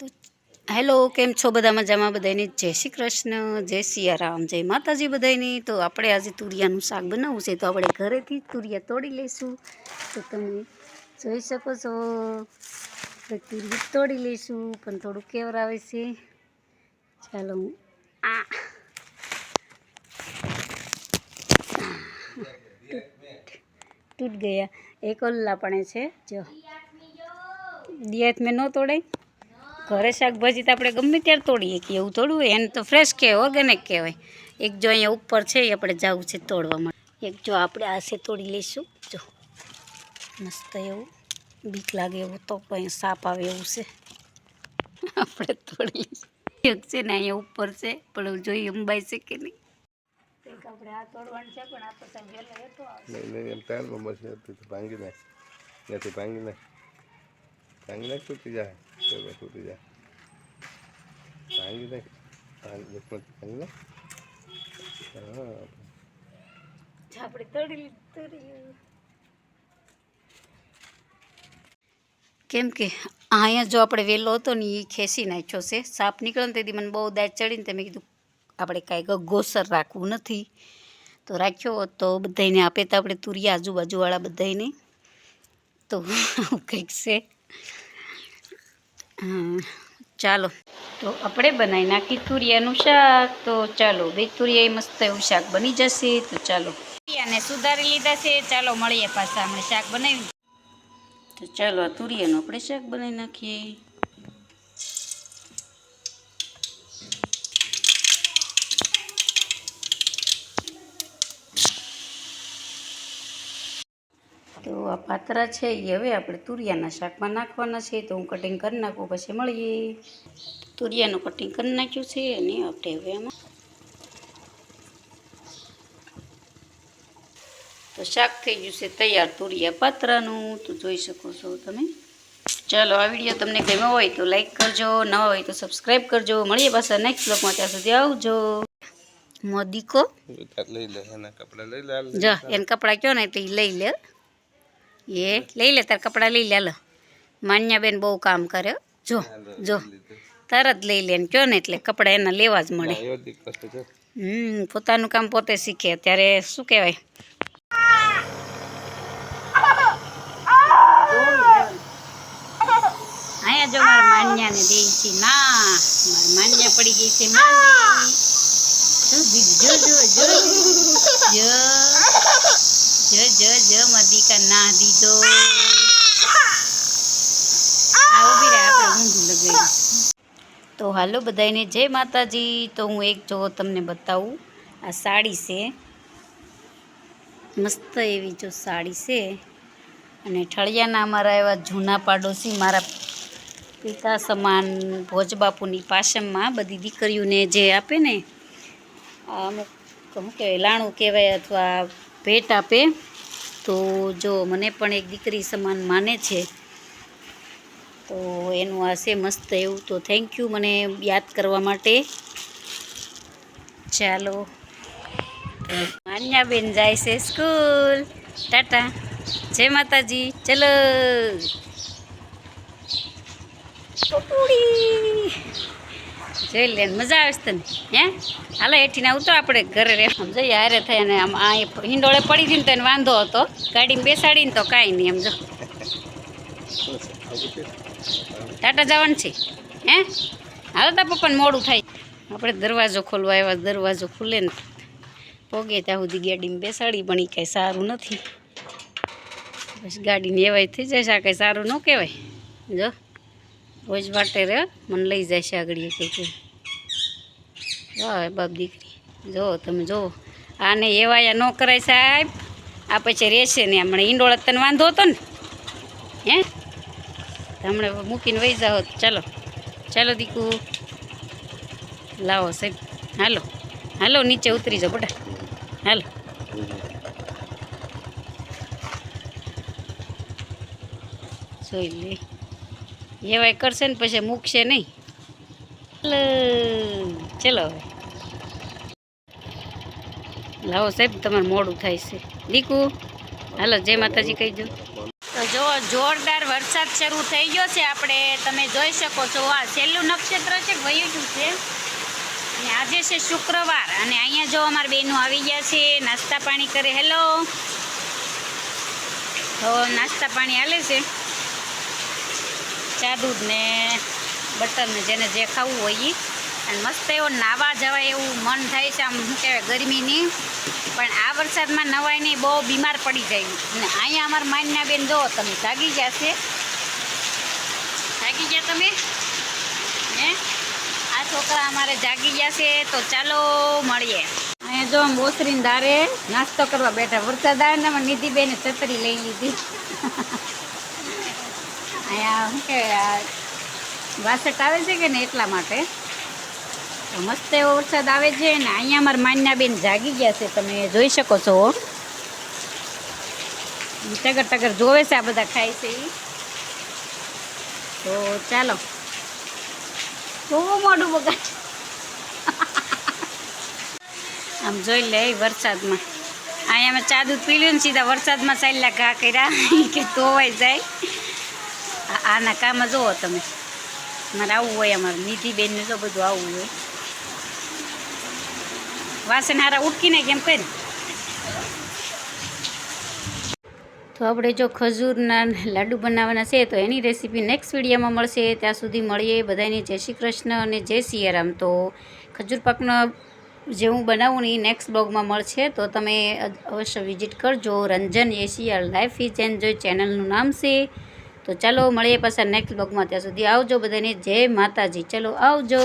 તો હેલો, કેમ છો બધા મજામાં બધાને જય શ્રી કૃષ્ણ, જય સિયારામ જય માતાજી બધાની તો આપણે આજે તુરિયાનું શાક બનાવવું છે, તો આપણે ઘરેથી તુરિયા તોડી લઈશું. તો તમે જોઈ શકો છો તુરિયા તોડી લઈશું, પણ થોડું કેવર આવે છે. ચાલો હું આ. તૂટ ગયા. એક ઓલ્લા છે, જો. દિયાત મેં ન તોડાય. ઘરે શાકભાજી તો આપણે ગમે ત્યારે તોડીએ કે એવું થોડું હોય, એને તો ફ્રેશ કહેવાય ઓર્ગેનિક કહેવાય. એક જો અહીંયા ઉપર છે, એ આપણે જવું છે તોડવા માટે. એક જો આપણે આશે તોડી લઈશું. જો, મસ્ત એવું. બીક લાગે એવું તો, પણ સાપ આવે એવું છે. આપણે તોડી એક છે ને અહીંયા ઉપર છે, પણ જોઈએ અંબાઈ છે કે નહીં. આપણે આ તોડવાનું છે, પણ આ તો સાહેબ હતો ભાંગી નાખ. ભાંગી નાખ. ભાંગી નાખ તૂટી જાય તો તૂટી જાય ભાંગી નાખ ભાંગી ભાંગી નાખ હા આપણે તોડી લીધું તોડી કેમ કે અહીંયા જો આપણે વેલો હતો ને એ ખેંચી નાખ્યો છે સાપ નીકળે ને તેથી મને બહુ દાંત ચડીને તે મેં કીધું આપણે કાંઈ ગોસર રાખવું નથી તો રાખ્યો હોત તો બધાને આપે તો આપણે તુરિયા આજુબાજુવાળા બધાને તો આવું કંઈક છે હમ, ચાલો. તો આપણે બનાવી નાખી તુરિયાનું શાક. તો ચાલો બે તુરિયા મસ્ત એવું શાક બની જશે. તો ચાલો. તુરિયાને સુધારી લીધા છે. ચાલો, મળીએ પાછા. આપણે શાક બનાવી. તો ચાલો, આ તુરિયાનું આપણે શાક બનાવી નાખીએ. તો આ પાતરા છે એ હવે આપણે તુરિયાના શાકમાં નાખવાના છે તો હું કટિંગ કરી નાખું પછી મળીએ. તુરિયાનું કટિંગ કરી નાખ્યું છે અને આપણે હવે એમાં તો શાક થઈ ગયું છે તૈયાર તુરિયા પાત્રાનું તો જોઈ શકો છો તમે. ચાલો આ વીડિયો તમને ગમ્યો હોય તો લાઈક કરજો નવા હોય તો સબસ્ક્રાઈબ કરજો. મળીએ પાછા નેક્સ્ટ બ્લોગમાં ત્યાં સુધી આવજો. મોદીકો. લઈ લે એના કપડાં લઈ લે. જો એને કપડાં કયો ને એટલે લઈ લે. એ લઈ લે તાર કપડાં લઈ લે લો માન્યાબેન બહુ કામ કરે જો જો. તરત લઈ લે ને કયો ને એટલે કપડાં એના લેવા જ મળે. હમ પોતાનું કામ પોતે શીખે. ત્યારે શું કહેવાય? અહીંયા જો મારા માન્યાને દે છે ના મારી માન્યા પડી ગઈ છે માંડી જો જો જો. જો. જો, જ જ મદિકા ના દીધો. આવું બી આપણે ઊંધું લગાવ્યું તો હાલો બધાને જય માતાજી. તો હું એક જો તમને બતાવું, આ સાડી છે. મસ્ત એવી જો સાડી છે. અને ઠળિયાના અમારા એવા જૂના પાડોશી, મારા પિતા સમાન ભોજબાપુની પાસમમાં બધી દીકરીઓને જે આપે ને અમુક, શું કહેવાય, લાણું કહેવાય અથવા ભેટ આપે, તો જો મને પણ એક દીકરી સમાન માને છે, તો એનું આ છે મસ્ત એવું. તો થેન્ક યુ મને યાદ કરવા માટે. ચાલો. માન્યાબેન જાય છે સ્કૂલ. ટાટા. જય માતાજી. ચલો. જોઈ લે, મજા આવે છે તને, હે? હાલો હેઠીને આવતો આપણે ઘરે રે જઈએ, હારે થાય અને આમ આ હિંડોળે પડી હતી ને તો એને વાંધો હતો. ગાડીમાં બેસાડીને તો કાંઈ નહીં સમજો ટાટા જવાનું છે, હે? હાલો તા પપ્પાને મોડું થાય. આપણે દરવાજો ખોલવા એવા દરવાજો ખુલે ને. પોગે ત્યાં સુધી ગાડીમાં બેસાડી, પણ એ કાંઈ સારું નથી. પછી ગાડીને એવાય થઈ છે, આ કાંઈ સારું ન કહેવાય. જો. રોજ માટે રે, મને લઈ જાય છે આગળ એ કંઈક વાહ બાપ દીકરી, જો તમે જુઓ આને એવાયા ન કરાય સાહેબ. આ પછી રહેશે ને હમણાં ઈંડોળા તને વાંધો હતો ને. હે? હમણાં મૂકીને વહી જાઓ. ચાલો ચાલો દીકુ. લાવો સાહેબ. હાલો હાલો, નીચે ઉતરી જાઓ બટા. હાલો. જોઈ લે. એવાય કરશે ને પછી મૂકશે નહીં. ચલો હવે. લાવો સાહેબ, તમારે મોડું થાય છે. દીકુ, હાલો, જય માતાજી કહી દો. તો જો, જોરદાર વરસાદ શરૂ થઈ ગયો છે આપણે. તમે જોઈ શકો છો, આ છેલ્લું નક્ષત્ર છે વયું છે. અને આજે છે શુક્રવાર અને અહીંયા જો અમારા બહેનો આવી ગયા છે, નાસ્તા પાણી કરે. હેલો. તો નાસ્તા પાણી હાલે છે? ચા દૂધ ને બટર ને જેને જે ખાવું હોય એ અને મસ્ત એવો નાવા જવાય એવું મન થાય છે, આમ શું કહેવાય, ગરમીની. પણ આ વરસાદમાં નવાય નહીં, બહુ બીમાર પડી જાય. અને અહીંયા અમારા માનના બેન જો, તમે જાગી ગયા છે. જાગી ગયા તમે? હે? આ છોકરા અમારે જાગી ગયા છે, તો ચાલો મળીએ. અહીંયા જો આમ ઓસરીને ધારે નાસ્તો કરવા બેઠા. વરસાદ આવે ને એમાં નિધિબેને છત્રી લઈ લીધી. અહીંયા શું કે વાસટ આવે છે કે ને એટલા માટે? મસ્ત એવો વરસાદ આવે છે ને અહીંયા અમારા માન્યા બેન જાગી ગયા છે, તમે જોઈ શકો છો. ટગર ટગર જોવે છે આ બધા ખાય છે તો ચાલો. બહુ મોડું બગાડ. આમ જોઈ લે વરસાદમાં. અહીંયા અમે ચા દૂધ પી ને સીધા વરસાદમાં ચાલ્યા ઘા કર્યા. કે ધોવાઈ જાય. આના કામ જુઓ તમે. મારે આવવું હોય અમારે. નિધિબેનનું જો બધું આવવું હોય. વાસણ હારા ઉટકીને કેમ કરી? તો આપણે જો ખજૂરના લાડુ બનાવવાના છે, તો એની રેસીપી નેક્સ્ટ વિડીયોમાં મળશે. ત્યાં સુધી મળીએ બધાને. જય શ્રી કૃષ્ણ અને જય સિયારામ. તો ખજૂર પાકનો જે હું બનાવું ને એ નેક્સ્ટ બ્લોગમાં મળશે. તો તમે અવશ્ય વિઝિટ કરજો. Ranjan Asia life is enjoy ચેનલનું નામ છે. તો ચાલો મળીએ પાછા નેક્સ્ટ બ્લોગમાં ત્યાં સુધી આવજો બધાને. જય માતાજી. ચલો આવજો.